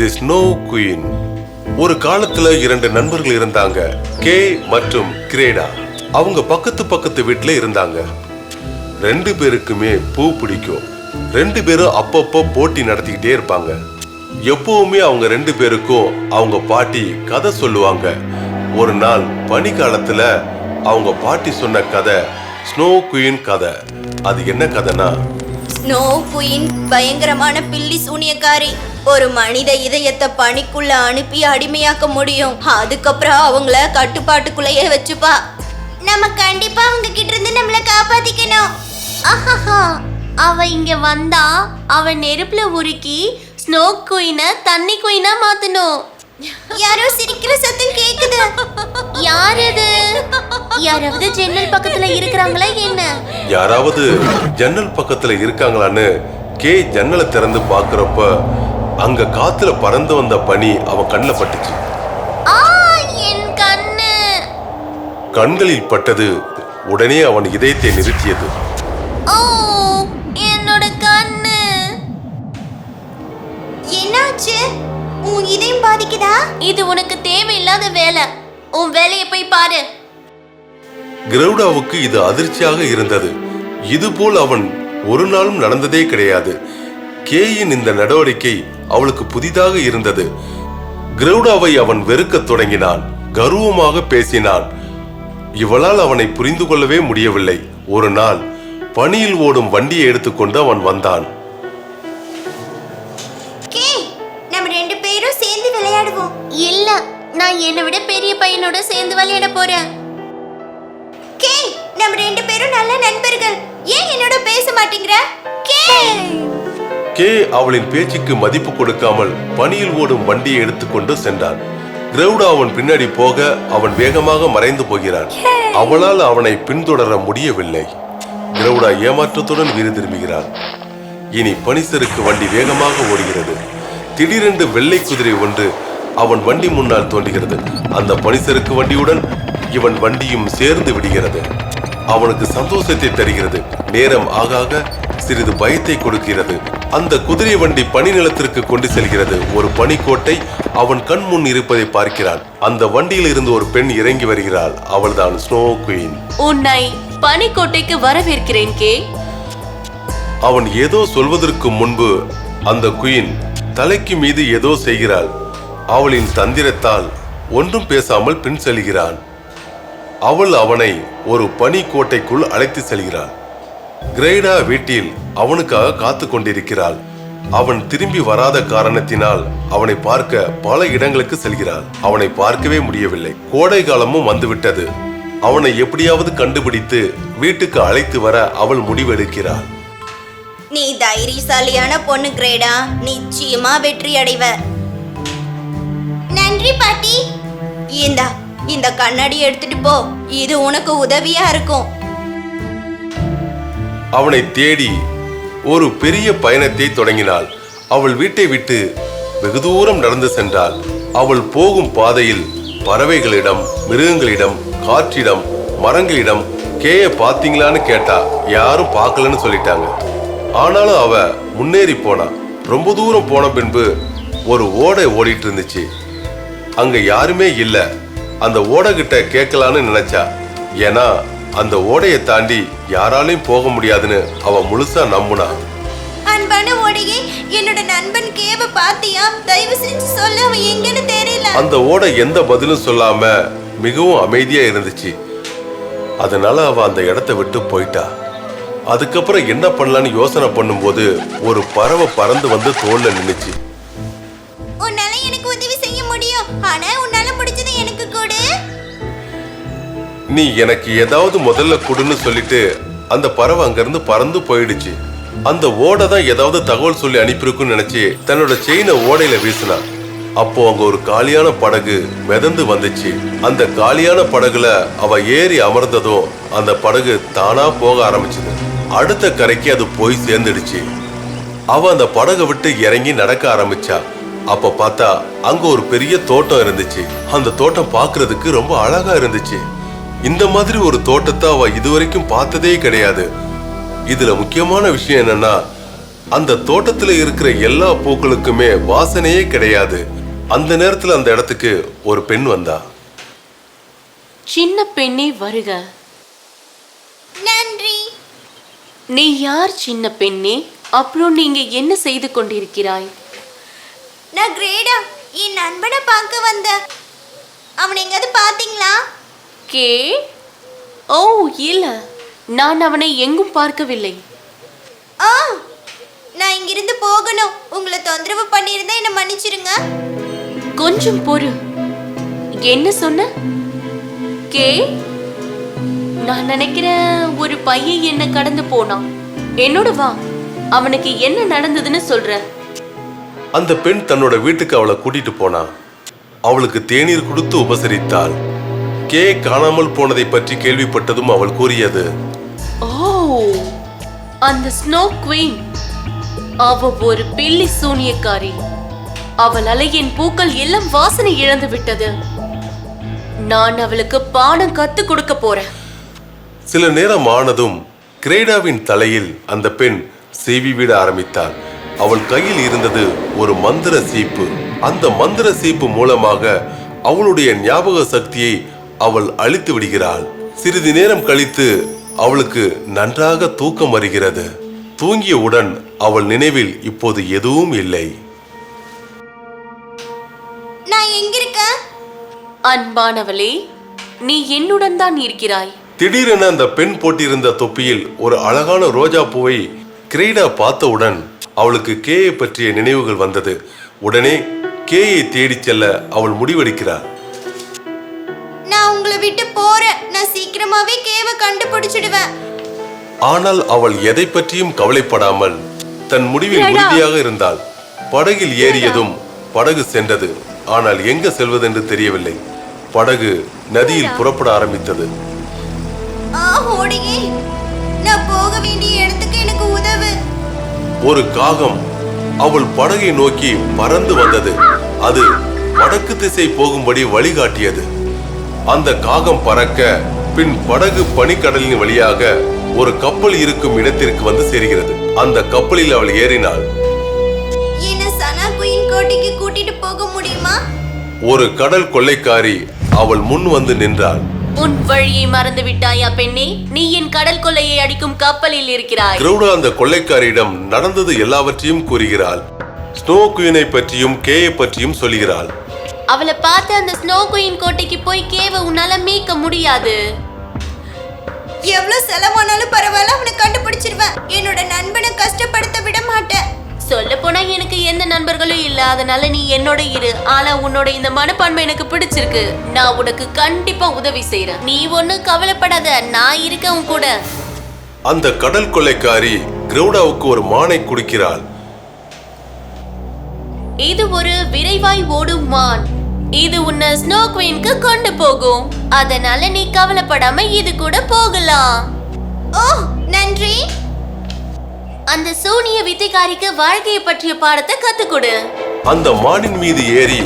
தி snow queen. ஒரு காலத்துல இரண்டு நண்பர்கள் இருந்தாங்க கே மற்றும் கிரேடா. அவங்க பக்கத்து பக்கத்து வீட்டுல இருந்தாங்க. ரெண்டு பேருக்குமே பூ பிடிக்கும். ரெண்டு பேரும் அப்பப்போ போட்டி நடத்திக்கிட்டே இருப்பாங்க. எப்பவுமே அவங்க ரெண்டு பேருக்கும் அவங்க பாட்டி கதை சொல்லுவாங்க. ஒரு நாள் பனி காலத்துல அவங்க பாட்டி சொன்ன கதை ஸ்னோ குயின் கதை. அது என்ன கதைனா? ஸ்னோ குயின் பயங்கரமான பில்லி சூனியக்காரி. ஒரு மனித இதயத்தை பனிக்குள்ள அனுப்பி அடிமையாக்க முடியும். அதுக்கப்புறம் அவங்கள கட்டுப்பாட்டுக்குள்ளேயே வச்சுப்பா. நம்ம கண்டிப்பா அவங்க கிட்ட இருந்து நம்மள காப்பாத்திக்கணும். ஆஹாஹா. அவ இங்க வந்தா அவ நெருப்புல உருக்கி ஸ்னோ குயினை தண்ணி குயினா மாத்தணும். யாரோ சிரிக்கிற சத்தம் கேக்குது. யார் அது? யாராவது ஜன்னல் பக்கத்துல இருக்கிறாங்களா என்ன? யாராவது ஜன்னல் பக்கத்துல இருக்காங்களான்னு கே ஜன்னலை திறந்து பார்க்கறப்ப அங்க காத்துல பறந்து வந்த பனி அவன் கண்ணில் பட்டுச்சு. கண்களில் பட்டது உடனே அவன் இதயத்தை நிறுத்தியது. என்னோட கண்ணு. என்னாச்சு? உன் இதயம் பாதிக்குதா? இது உனக்கு தேவையில்லாத வேலை. உன் வேலையை போய் பாரு. கிரௌடாவுக்கு இது அதிர்ச்சியாக இருந்தது. இதுபோல் அவன் ஒரு நாளும் நடந்ததே கிடையாது. கேயின் இந்த நடவடிக்கை அவளுக்கு புதிதாக இருந்தது. கிரௌடாவை அவன் வெறுக்கத் தொடங்கினான். கர்வமாக பேசினான். இவளால் அவனை புரிந்து கொள்ளவே முடியவில்லை. ஒரு நாள் பணியில் ஓடும் வண்டியை எடுத்துக்கொண்டு அவன் வந்தான். பேரும் சேர்ந்து விளையாடுவோம். இல்ல நான் என்னை விட பெரிய பையனோட சேர்ந்து விளையாட போறேன். கே நம்ம ரெண்டு பேரும் நல்ல நண்பர்கள். ஏன் என்னோட பேச மாட்டேங்கிற? கே! கே அவளின் பேச்சுக்கு மதிப்பு கொடுக்காமல் பணியில் ஓடும் வண்டியை எடுத்துக்கொண்டு சென்றான். கிரௌடா அவன் பின்னாடி போக அவன் வேகமாக மறைந்து போகிறான். அவளால் அவனை பின்தொடர முடியவில்லை. கிரௌடா ஏமாற்றத்துடன் வீடு திரும்புகிறான் இனி பனிசருக்கு வண்டி வேகமாக ஓடுகிறது. திடீரென்று வெள்ளை குதிரை ஒன்று அவன் வண்டி முன்னால் தோன்றுகிறது. அந்த பனிசருக்கு வண்டியுடன் இவன் வண்டியும் சேர்ந்து விடுகிறது. அவனுக்கு சந்தோஷத்தை தருகிறது. நேரம் ஆக ஆக சிறிது பயத்தை கொடுக்கிறது. அந்த குதிரை வண்டி பனி நிலத்திற்கு கொண்டு செல்கிறது. ஒரு பனிக்கோட்டை அவன் கண் முன் இருப்பதை பார்க்கிறான். அந்த வண்டியில் இருந்து ஒரு பெண் இறங்கி வருகிறாள். அவள்தான் ஸ்னோ குயின் உன்னை பனிக்கோட்டைக்கு வரவேற்கிறேன் கே. அவன் ஏதோ சொல்வதற்கு முன்பு அந்த குயின் தலைக்கு மீது ஏதோ செய்கிறாள். அவளின் தந்திரத்தால் ஒன்றும் பேசாமல் பின் செல்கிறான். அவள் அவனை ஒரு பனி கோட்டைக்குள் அழைத்து செல்கிறாள். கிரேடா வீட்டில் அவனுக்காக காத்து கொண்டிருக்கிறாள் அவன் திரும்பி வராத காரணத்தினால் அவனை பார்க்க பல இடங்களுக்கு செல்கிறாள். அவனை பார்க்கவே முடியவில்லை. கோடை காலமும் வந்துவிட்டது. அவனை எப்படியாவது கண்டுபிடித்து வீட்டுக்கு அழைத்து வர அவள் முடிவெடுக்கிறாள். நீ தைரியசாலியான பொண்ணு கிரேடா. நிச்சயமா வெற்றி அடைவ. நன்றி பாட்டி. இந்தா இந்த கண்ணாடி எடுத்துட்டு போ. இது உனக்கு உதவியா இருக்கும். அவனை தேடி ஒரு பெரிய பயணத்தை தொடங்கினாள். அவள் வீட்டை விட்டு வெகு தூரம் நடந்து சென்றாள். அவள் போகும் பாதையில் பறவைகளிடம் மிருகங்களிடம் காற்றிடம் மரங்களிடம் கேய பாத்தீங்களான்னு கேட்டா யாரும் பார்க்கலன்னு சொல்லிட்டாங்க. ஆனாலும் அவ முன்னேறி போனா ரொம்ப தூரம் போன பின்பு ஒரு ஓடை ஓடிட்டு இருந்துச்சு. அங்க யாருமே இல்ல. அந்த ஓடை கிட்ட கேட்கலான்னு நினைச்சா ஏன்னா அந்த ஓடையை தாண்டி யாராலையும் போக முடியாதுன்னு அவ முழுசா நம்புனா? அன்பான ஓடையே என்னோட நண்பன் கேவ பாத்தியா? தயவு செஞ்சு சொல்ல அவன் எங்கன்னு தெரியல. அந்த ஓடை எந்த பதிலும் சொல்லாம மிகவும் அமைதியா இருந்துச்சு. அதனால அவ அந்த இடத்த விட்டு போயிட்டா. அதுக்கப்புறம் என்ன பண்ணலான்னு யோசனை பண்ணும்போது ஒரு பறவை பறந்து வந்து தோல்ல நின்னுச்சு. உன்னால எனக்கு உதவி செய்ய முடியும். ஆனா நீ எனக்கு ஏதாவது முதல்ல கொடுன்னு சொல்லிட்டு அந்த பறவை அங்கிருந்து பறந்து போயிடுச்சு. அந்த ஓடை தான் ஏதாவது தகவல் சொல்லி அனுப்பியிருக்குன்னு நினைச்சு தன்னோட செயினை ஓடையில வீசினா. அப்போ அங்க ஒரு காலியான படகு மிதந்து வந்துச்சு. அந்த காலியான படகுல அவ ஏறி அமர்ந்ததும் அந்த படகு தானா போக ஆரம்பிச்சது. அடுத்த கரைக்கு அது போய் சேர்ந்துடுச்சு. அவ அந்த படகை விட்டு இறங்கி நடக்க ஆரம்பிச்சா. அப்ப பார்த்தா அங்க ஒரு பெரிய தோட்டம் இருந்துச்சு. அந்த தோட்டம் பாக்குறதுக்கு ரொம்ப அழகா இருந்துச்சு. இந்த மாதிரி ஒரு தோட்டத்தை அவ இதுவரைக்கும் பார்த்ததே கிடையாது. இதுல முக்கியமான விஷயம் என்னன்னா அந்த தோட்டத்துல இருக்கிற எல்லா பூக்களுக்குமே வாசனையே கிடையாது. அந்த நேரத்துல அந்த இடத்துக்கு ஒரு பெண் வந்தா. சின்ன பெண்ணே வருக. நன்றி. நீ யார் சின்ன பெண்ணே? அப்புறம் நீங்க என்ன செய்து கொண்டிருக்கிறாய்? நான் கிரேடா என் நண்பனை பார்க்க வந்தேன். அவனை எங்காவது பாத்தீங்களா கே ஓ இல்ல. நான் அவனை எங்கும் பார்க்கவில்லை. ஆ நான் இங்கிருந்து போகணும். உங்களை தொந்தரவு பண்ணியிருந்தா என்ன மன்னிச்சிருங்க. கொஞ்சம் பொறு. என்ன சொன்ன? கே? நான் நினைக்கிறேன் ஒரு பையன் என்ன கடந்து போனான். என்னோட வா. அவனுக்கு என்ன நடந்ததுன்னு சொல்றேன் அந்த பெண் தன்னோட வீட்டுக்கு அவளை கூட்டிட்டு போனா. அவளுக்கு தேநீர் கொடுத்து உபசரித்தாள். கே காணாமல் போனதை பற்றி கேள்விப்பட்டதும் அவள் கூறியது. ஓ அந்த ஸ்னோ குவீன். அவ ஒரு பில்லி சூனியக்காரி. அவளால என் பூக்கள் எல்லாம் வாசனை இழந்து விட்டது. நான் அவளுக்கு பாடம் கத்து கொடுக்க போறேன். சில நேரம் ஆனதும் கிரேடாவின் தலையில் அந்த பெண் சீவி விட ஆரம்பித்தாள். அவள் கையில் இருந்தது ஒரு மந்திர சீப்பு. அந்த மந்திர சீப்பு மூலமாக அவளுடைய ஞாபக சக்தியை அவள் அழித்து விடுகிறாள். சிறிது நேரம் கழித்து அவளுக்கு நன்றாக தூக்கம் வருகிறது. தூங்கியவுடன் அவள் நினைவில் இப்போது எதுவும் இல்லை. நான் எங்க இருக்கேன் அன்பானவளே நீ என்னுடன் தான் இருக்கிறாய். திடீரென அந்த பெண் போட்டிருந்த தொப்பியில் ஒரு அழகான ரோஜா பூவை கிரீடா பார்த்தவுடன் அவளுக்கு கேயை பற்றிய நினைவுகள் வந்தது. உடனே கேயை தேடிச் செல்ல அவள் முடிவெடுக்கிறார் நான் உங்களை விட்டு போறேன். நான் சீக்கிரமாவே கேவை கண்டுபிடிச்சிடுவேன். ஆனால் அவள் எதை பற்றியும் கவலைப்படாமல் தன் முடிவில்! உறுதியாக இருந்தாள். படகில் ஏறியதும் படகு சென்றது. ஆனால் எங்க செல்வதென்று தெரியவில்லை. படகு நதியில் புறப்பட ஆரம்பித்தது. ஒரு காகம் அவள் படகை நோக்கி பறந்து வந்தது. அது வடக்கு திசை போகும்படி வழிகாட்டியது. அந்த காகம் பறக்க பின் படகு பனிக்கடலின் வழியாக ஒரு கப்பல் இருக்கும் இடத்திற்கு வந்து சேர்கிறது. அந்த கப்பலில் அவள் ஏறினாள். என்ன சனா குயின் கோட்டைக்கு கூட்டிட்டு போக முடியுமா? ஒரு கடல் கொள்ளைக்காரி அவள் முன் வந்து நின்றாள். உன் வழியை மறந்து விட்டாயா பெண்ணே? நீ என் கடல் கொள்ளையை அடிக்கும் கப்பலில் இருக்கிறாய். கிரௌடா அந்த கொள்ளைக்காரியிடம் நடந்தது எல்லாவற்றையும் கூறுகிறாள். ஸ்னோ குயினை பற்றியும் கேயை பற்றியும் சொல்கிறாள். அவளை பார்த்து அந்த ஸ்னோ குயின் கோட்டைக்கு போய் கேவ உன்னால மீட்க முடியாது. எவ்வளவு செலவானாலும் பரவாயில்ல அவனை கண்டுபிடிச்சிருவேன். என்னோட நண்பனை கஷ்டப்படுத்த விட மாட்டேன். சொல்ல போனா எனக்கு எந்த நண்பர்களும் இல்ல அதனால நீ என்னோட இரு. ஆனா உன்னோட இந்த மனப்பான்மை எனக்கு பிடிச்சிருக்கு. நான் உனக்கு கண்டிப்பா உதவி செய்யறேன் நீ ஒண்ணும் கவலைப்படாத. நான் இருக்கேன் உன் கூட. அந்த கடல் கொள்ளைக்காரி கிரௌடாவுக்கு ஒரு மானை கொடுக்கிறாள். இது ஒரு விரைவாய் ஓடும் மான். இது உன்னை ஸ்னோ குயின்க்கு கொண்டு போகும். அதனால நீ கவலைப்படாம இது கூட போகலாம். ஓ நன்றி. அந்த சூனிய வித்தைக்காரிக்கு வாழ்க்கையை பற்றிய பாடத்தை கத்துக் கொடு அந்த மானின் மீது ஏறி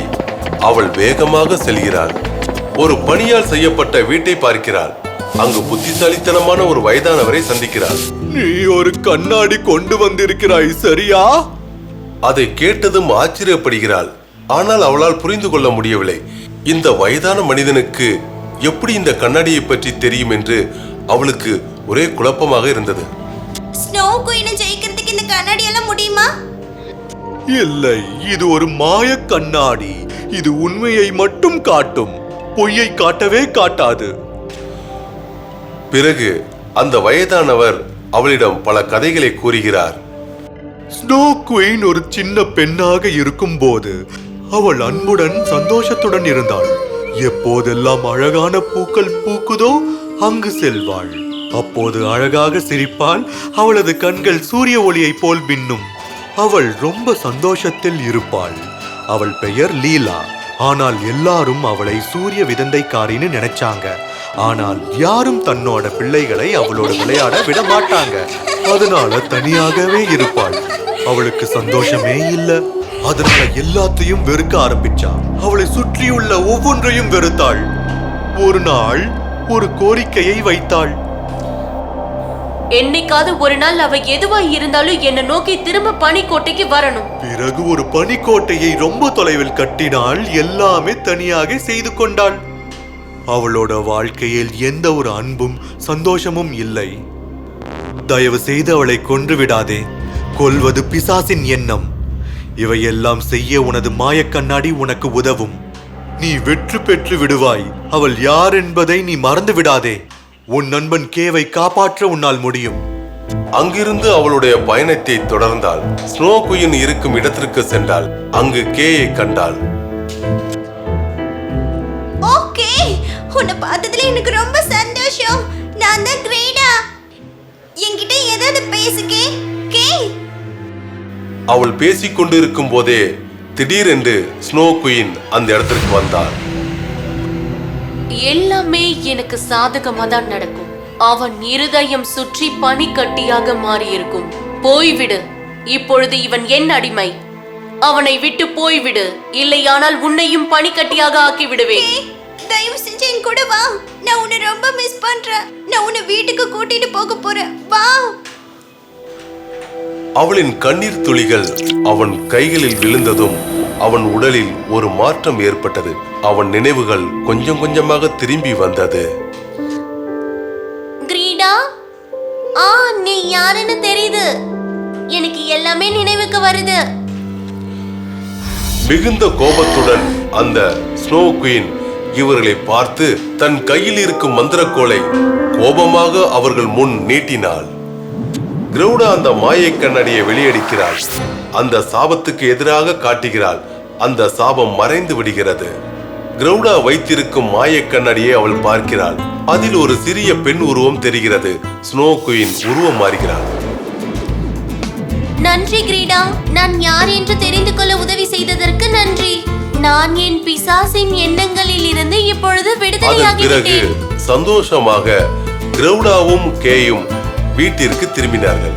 அவள் வேகமாக செல்கிறாள். ஒரு பணியால் செய்யப்பட்ட வீட்டை பார்க்கிறாள். அங்கு புத்திசாலித்தனமான ஒரு வயதானவரை சந்திக்கிறாள். நீ ஒரு கண்ணாடி கொண்டு வந்திருக்கிறாய் சரியா? அதை கேட்டதும் ஆச்சரியப்படுகிறாள். ஆனால் அவளால் புரிந்து கொள்ள முடியவில்லை. இந்த வயதான மனிதனுக்கு எப்படி இந்த கண்ணாடியை பற்றி தெரியும் என்று அவளுக்கு ஒரே குழப்பமாக இருந்தது. ஸ்னோ குயினை ஜெயிக்கிறதுக்கு இந்த கண்ணாடி எல்லாம் முடியுமா? இல்லை இது ஒரு மாய கண்ணாடி. இது உண்மையை மட்டும் காட்டும். பொய்யை காட்டவே காட்டாது. பிறகு அந்த வயதானவர் அவளிடம் பல கதைகளை கூறுகிறார். ஸ்னோ குயின் ஒரு சின்ன பெண்ணாக இருக்கும்போது அவள் அன்புடன் சந்தோஷத்துடன் இருந்தாள். எப்போதெல்லாம் அழகான பூக்கள் பூக்குதோ அங்கு செல்வாள். அப்போது அழகாக சிரிப்பாள். அவளது கண்கள் சூரிய ஒளியைப் போல் மின்னும். அவள் ரொம்ப சந்தோஷத்தில் இருப்பாள். அவள் பெயர் லீலா. ஆனால் எல்லாரும் அவளை சூரிய விதந்தைக்காரின்னு நினைச்சாங்க. ஆனால் யாரும் தன்னோட பிள்ளைகளை அவளோட விளையாட விட மாட்டாங்க. அதனால தனியாகவே இருப்பாள். அவளுக்கு சந்தோஷமே இல்ல. அதனால எல்லாத்தையும் வெறுக்க ஆரம்பிச்சா அவளை சுற்றியுள்ள ஒவ்வொன்றையும் வெறுத்தாள். ஒரு நாள் ஒரு கோரிக்கையை வைத்தாள். என்னைக்காவது ஒரு நாள் அவ எதுவா இருந்தாலும் என்ன நோக்கி திரும்ப பனிக்கோட்டைக்கு வரணும். பிறகு ஒரு பனிக்கோட்டையை ரொம்ப தொலைவில் கட்டினாள் எல்லாமே தனியாக செய்து கொண்டாள். அவளோட வாழ்க்கையில் எந்த ஒரு அன்பும் சந்தோஷமும் இல்லை. தயவு செய்து அவளை கொன்று விடாதே. கொல்வது பிசாசின் எண்ணம். இவையெல்லாம் செய்ய உனது மாயக் கண்ணாடி உனக்கு உதவும். நீ வெற்றி பெற்று விடுவாய். அவள் யார் என்பதை நீ மறந்து விடாதே. உன் நண்பன் கேவை காப்பாற்ற உன்னால் முடியும். அங்கிருந்து அவளுடைய பயணத்தை தொடர்ந்தாள் ஸ்னோ குயின் இருக்கும் இடத்திற்கு சென்றாள் அங்கு கேயை கண்டாள். ஓகே. உன்னை பார்த்ததுல எனக்கு ரொம்ப சந்தோஷம். நான் தான் கிரேடா. என்கிட்ட ஏதாவது பேசுகே அவள் பேசிக் கொண்டிருக்கும் போதே திடீரென்று ஸ்னோ குயின் அந்த இடத்திற்கு வந்தாள். எல்லாமே எனக்கு சாதகமா தான் நடக்கும். அவன் இருதயம் சுற்றி பனிக்கட்டியாக மாறியிருக்கும். போய்விடு. இப்பொழுது இவன் என் அடிமை. அவனை விட்டு போய்விடு. இல்லையானால் உன்னையும் பனிக்கட்டியாக ஆக்கி விடுவேன் தயவு செஞ்சு என் கூட வா. நான் உன்னை ரொம்ப மிஸ் பண்றேன். நான் உன்னை வீட்டுக்கு கூட்டிட்டு போக போறேன். வா. அவளின் கண்ணீர் துளிகள் அவன் கைகளில் விழுந்ததும் அவன் உடலில் ஒரு மாற்றம் ஏற்பட்டது. அவன் நினைவுகள் கொஞ்சம் கொஞ்சமாக திரும்பி வந்தது. கிரீடா ஆ நீ யாருன்னு தெரியுது. எனக்கு எல்லாமே நினைவுக்கு வருது. மிகுந்த கோபத்துடன் அந்த ஸ்னோ குயின் இவர்களை பார்த்து தன் கையில் இருக்கும் மந்திரக்கோலை கோபமாக அவர்கள் முன் நீட்டினாள். கிரௌடா அந்த மாயை கண்ணடியை வெளியடிக்கிறாள். அந்த சாபத்துக்கு எதிராக காட்டுகிறாள். அந்த சாபம் மறைந்து விடுகிறது. கிரௌடா வைத்திருக்கும் மாயை கண்ணடியை அவள் பார்க்கிறாள். அதில் ஒரு சிறிய பெண் உருவம் தெரிகிறது. ஸ்னோ குயின் உருவம் மாறுகிறாள். நன்றி கிரீடா. நான் யார் என்று தெரிந்து கொள்ள உதவி செய்ததற்கு நன்றி. நான் என் பிசாசின் எண்ணங்களில் இருந்து இப்பொழுது விடுதலையாகிவிட்டேன். சந்தோஷமாக கிரௌடாவும் கேயும் வீட்டிற்கு திரும்பினார்கள்.